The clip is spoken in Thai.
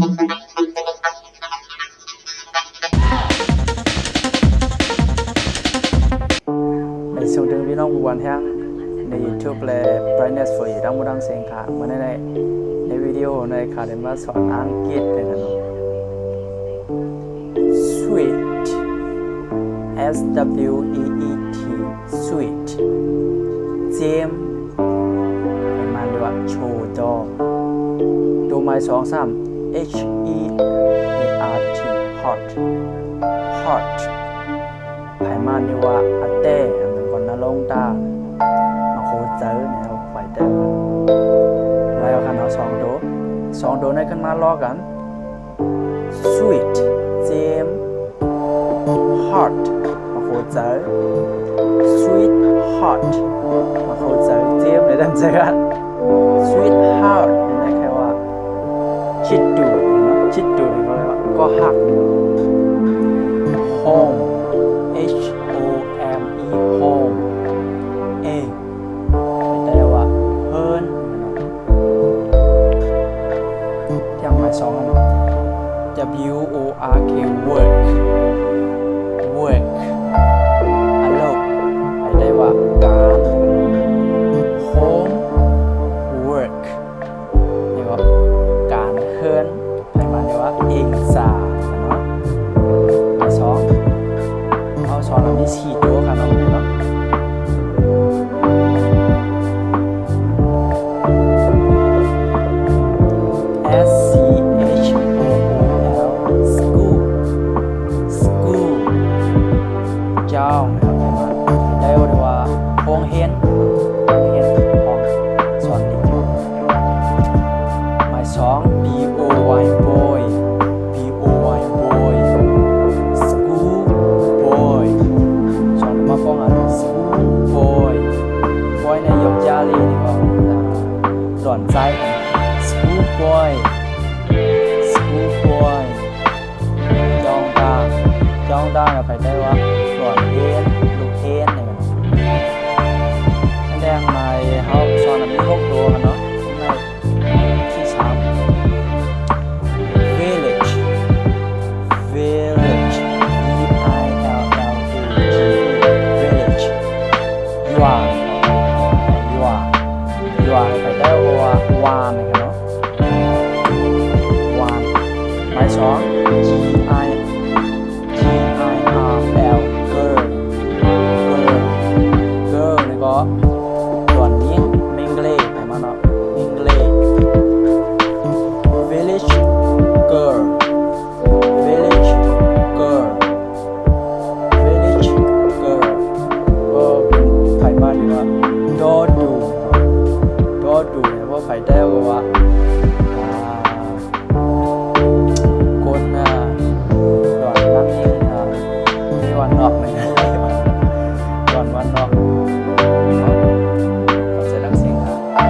ในช่งเดือนพี่น้องบุวันแห้งใน YouTube และ Brightness for you ดังบุดังเสียงค่ะมาในในในวิดีโอในค่ะเดมาสอนอังกฤษเลยนะเน sweet S W E E T sweet เจมให้มันด้วยว่าโชว์จอดูไม้สองสาม H E A R T hot hot ไผมันนี่ว่าอาเต้มันก่อนนะลงตามาโคเจอเนี่ยไฟเต้แล้วเอากันเอาสองโดสองโดในขึ้นมาลอกัน sweet เจม hot มาโคเจอ sweet hot มาโคเจอเจมเลยดันเจอกัน sweet heart ก home H O M E home เอไม่ว่าเพิ่นยังหมายสอง W O R K work work ร์นไทยมาเรียว่าเองสาเนาะหมายสองเอาช้อนเรามีสี่ตัวค่ะน้องเนาะ S C H O O L school school จ้าน หล่อนใจ school boy school boy จองตาจองตาเราไปได้วะ ไปได้ว่าวานนะครับเนาะวานหมายสอง G I G I R L girl girl girl นี่ก็ส่วนนี้มิงเล่ไปมาเนาะมิงเล่ village girl